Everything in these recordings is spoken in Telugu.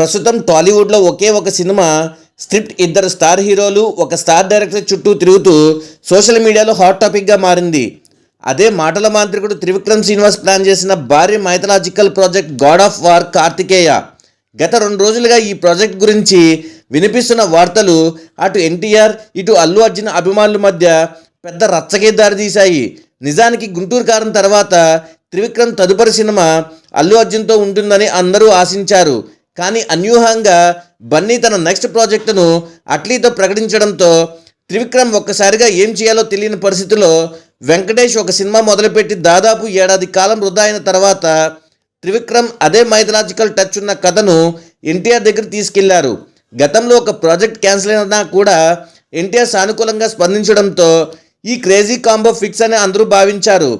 ప్రస్తుతం టాలీవుడ్లో ఒకే ఒక సినిమా స్క్రిప్ట్ ఇద్దరు స్టార్ హీరోలు ఒక స్టార్ డైరెక్టర్ చుట్టూ తిరుగుతూ సోషల్ మీడియాలో హాట్ టాపిక్గా మారింది. అదే మాటల మాంత్రికుడు త్రివిక్రమ్ శ్రీనివాస్ ప్లాన్ చేసిన భారీ mythological project God of War Karthikeya. గత రెండు రోజులుగా ఈ ప్రాజెక్ట్ గురించి వినిపిస్తున్న వార్తలు అటు ఎన్టీఆర్ ఇటు అల్లు అర్జున్ అభిమానుల మధ్య పెద్ద రచ్చకే దారితీశాయి నిజానికి గుంటూరు కారం తర్వాత త్రివిక్రమ్ తదుపరి సినిమా అల్లు అర్జున్తో ఉంటుందని అందరూ ఆశించారు. కానీ అన్యూహంగా బన్నీ తన నెక్స్ట్ ప్రాజెక్టును అట్లీతో ప్రకటించడంతో త్రివిక్రమ్ ఒక్కసారిగా ఏం చేయాలో తెలియని పరిస్థితిలో వెంకటేష్ ఒక సినిమా మొదలుపెట్టి దాదాపు ఏడాది కాలం వృధా అయిన తర్వాత త్రివిక్రమ్ అదే మైథలాజికల్ టచ్ ఉన్న కథను ఎన్టీఆర్ దగ్గర తీసుకెళ్ళారు. గతంలో ఒక ప్రాజెక్ట్ క్యాన్సిల్ అయినా కూడా ఎన్టీఆర్ సానుకూలంగా స్పందించడంతో ఈ క్రేజీ కాంబో ఫిక్స్ అని అందరూ భావించారు.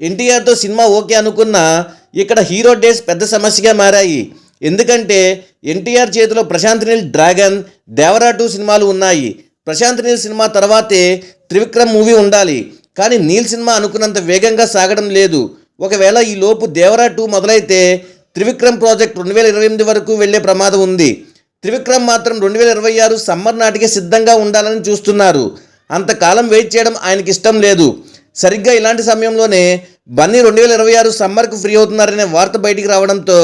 ఎన్టీఆర్తో సినిమా ఓకే అనుకున్న ఇక్కడ హీరో డేస్ పెద్ద సమస్యగా మారాయి. ఎందుకంటే ఎన్టీఆర్ చేతిలో ప్రశాంత్ నీల్ డ్రాగన్ దేవరా టూ సినిమాలు ఉన్నాయి. ప్రశాంత్ నీల్ సినిమా తర్వాతే త్రివిక్రమ్ మూవీ ఉండాలి. కానీ నీల్ సినిమా అనుకున్నంత వేగంగా సాగడం లేదు. ఒకవేళ ఈ లోపు దేవరా టూ మొదలైతే త్రివిక్రమ్ ప్రాజెక్ట్ రెండు వేల ఇరవై ఎనిమిది వరకు వెళ్ళే ప్రమాదం ఉంది. త్రివిక్రమ్ మాత్రం రెండు వేల ఇరవై ఆరు సమ్మర్ నాటికే సిద్ధంగా ఉండాలని చూస్తున్నారు. అంతకాలం వెయిట్ చేయడం ఆయనకి ఇష్టం లేదు. సరిగ్గా ఇలాంటి సమయంలోనే బన్నీ రెండు వేల ఇరవై ఆరు సమ్మర్కు ఫ్రీ అవుతున్నారనే వార్త బయటికి రావడంతో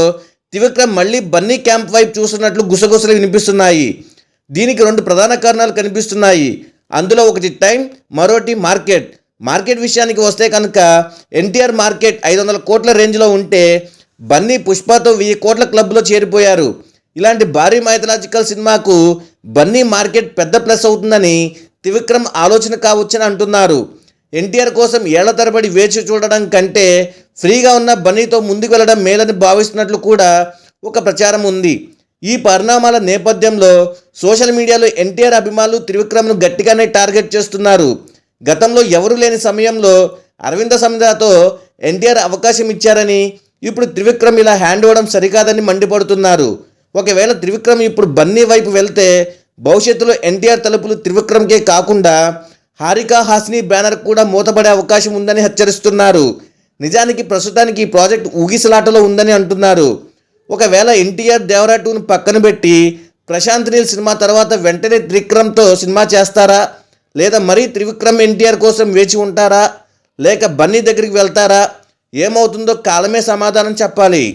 త్రివిక్రమ్ మళ్ళీ బన్నీ క్యాంప్ వైపు చూస్తున్నట్లు గుసగుసలు వినిపిస్తున్నాయి. దీనికి రెండు ప్రధాన కారణాలు కనిపిస్తున్నాయి. అందులో ఒకటి టైం మరోటి మార్కెట్. మార్కెట్ విషయానికి వస్తే కనుక ఎన్టీఆర్ మార్కెట్ ఐదు వందల కోట్ల రేంజ్లో ఉంటే బన్నీ పుష్పతో వెయ్యి కోట్ల క్లబ్లో చేరిపోయారు. ఇలాంటి భారీ మైథలాజికల్ సినిమాకు బన్నీ మార్కెట్ పెద్ద ప్లస్ అవుతుందని త్రివిక్రమ్ ఆలోచన కావచ్చని అంటున్నారు. ఎన్టీఆర్ కోసం ఏళ్ళ తరబడి వేచి చూడడం కంటే ఫ్రీగా ఉన్న బన్నీతో ముందుకు వెళ్ళడం మేలని భావిస్తున్నట్లు కూడా ఒక ప్రచారం ఉంది. ఈ పరిణామాల నేపథ్యంలో సోషల్ మీడియాలో ఎన్టీఆర్ అభిమానులు త్రివిక్రమ్ను గట్టిగానే టార్గెట్ చేస్తున్నారు. గతంలో ఎవరూ లేని సమయంలో అరవింద సమిదాతో ఎన్టీఆర్ అవకాశం ఇచ్చారని ఇప్పుడు త్రివిక్రమ్ ఇలా హ్యాండ్ ఇవ్వడం సరికాదని మండిపడుతున్నారు. ఒకవేళ త్రివిక్రమ్ ఇప్పుడు బన్నీ వైపు వెళ్తే భవిష్యత్తులో ఎన్టీఆర్ తలుపులు త్రివిక్రమ్కే కాకుండా హారికా హాస్ని బ్యానర్ కూడా మూతపడే అవకాశం ఉందని హెచ్చరిస్తున్నారు. నిజానికి ప్రస్తుతానికి ఈ ప్రాజెక్ట్ ఊగిసలాటలో ఉందని అంటున్నారు. ఒకవేళ ఎన్టీఆర్ దేవరా టూను పక్కన పెట్టి ప్రశాంత్ నీల్ సినిమా తర్వాత వెంటనే త్రివిక్రమ్తో సినిమా చేస్తారా? లేదా మరీ త్రివిక్రమ్ ఎన్టీఆర్ కోసం వేచి ఉంటారా? లేక బన్నీ దగ్గరికి వెళ్తారా? ఏమవుతుందో కాలమే సమాధానం చెప్పాలి.